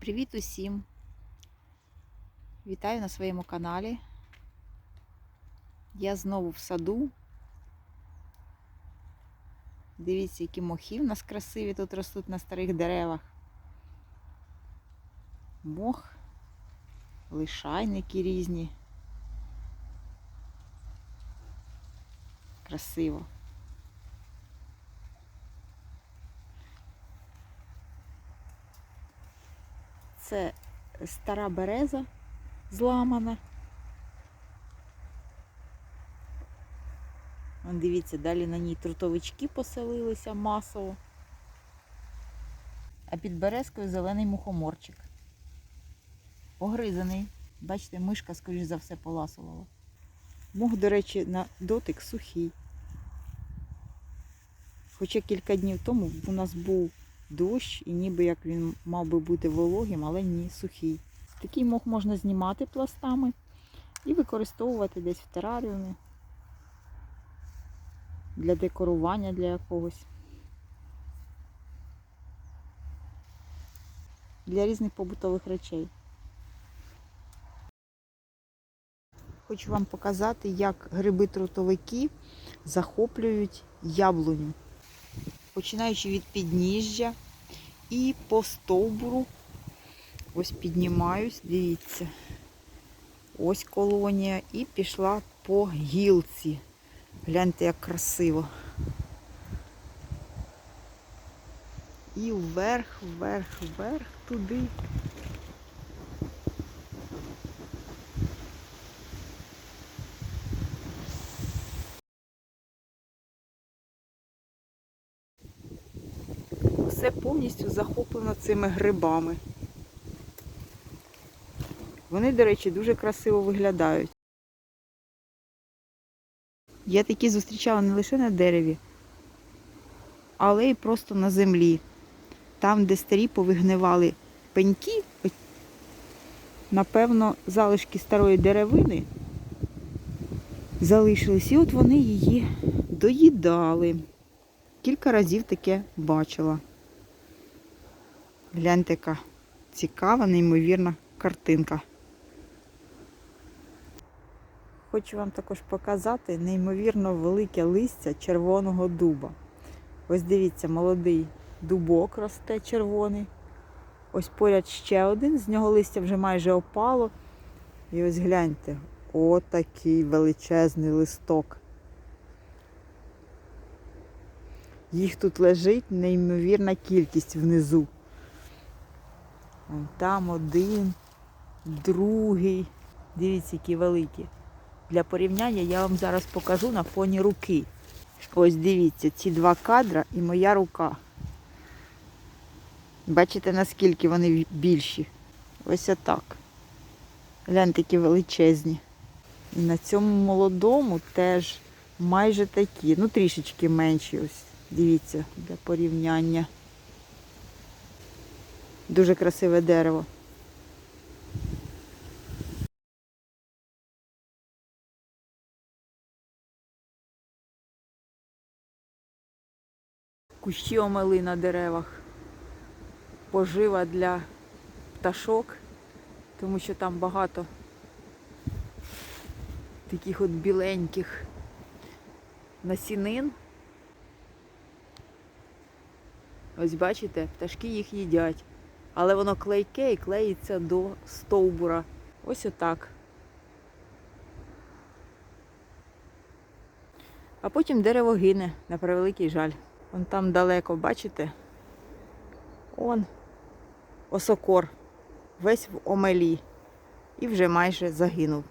Привіт усім! Вітаю на своєму каналі. Я знову в саду. Дивіться, які мохи в нас красиві тут ростуть на старих деревах. Мох, лишайники різні. Красиво. Це стара береза зламана. Дивіться, далі на ній трутовички поселилися масово. А під березкою зелений мухоморчик. Погризаний. Бачите, мишка, скоріш за все, поласувала. Мох, до речі, на дотик сухий. Хоча кілька днів тому у нас був дощ, і ніби як він мав би бути вологим, але ні, сухий. Такий мох можна знімати пластами і використовувати десь в тераріумі для декорування для якогось. Для різних побутових речей. Хочу вам показати, як гриби-трутовики захоплюють яблуню. Починаючи від підніжжя і по стовбуру. Ось піднімаюсь, дивіться. Ось колонія і пішла по гілці. Гляньте, як красиво. І вверх, вверх, вверх, туди. Все повністю захоплено цими грибами. Вони, до речі, дуже красиво виглядають. Я такі зустрічала не лише на дереві, але й просто на землі. Там, де старі повигнивали пеньки, напевно, залишки старої деревини залишились. І от вони її доїдали. Кілька разів таке бачила. Гляньте, яка цікава, неймовірна картинка. Хочу вам також показати неймовірно велике листя червоного дуба. Ось дивіться, молодий дубок росте червоний. Ось поряд ще один, з нього листя вже майже опало. І ось гляньте, отакий величезний листок. Їх тут лежить неймовірна кількість внизу. Там один, другий. Дивіться, які великі. Для порівняння я вам зараз покажу на фоні руки. Ось дивіться, ці два кадра і моя рука. Бачите, наскільки вони більші. Ось отак. Гляньте, які величезні. І на цьому молодому теж майже такі. Ну, трішечки менші. Ось, дивіться, для порівняння. Дуже красиве дерево. Кущі омели на деревах. Пожива для пташок, тому що там багато таких от біленьких насінин. Ось бачите, пташки їх їдять. Але воно клейке і клеїться до стовбура. Ось отак. А потім дерево гине, на превеликий жаль. Вон там далеко, бачите? Он осокор, весь в омелі. І вже майже загинув.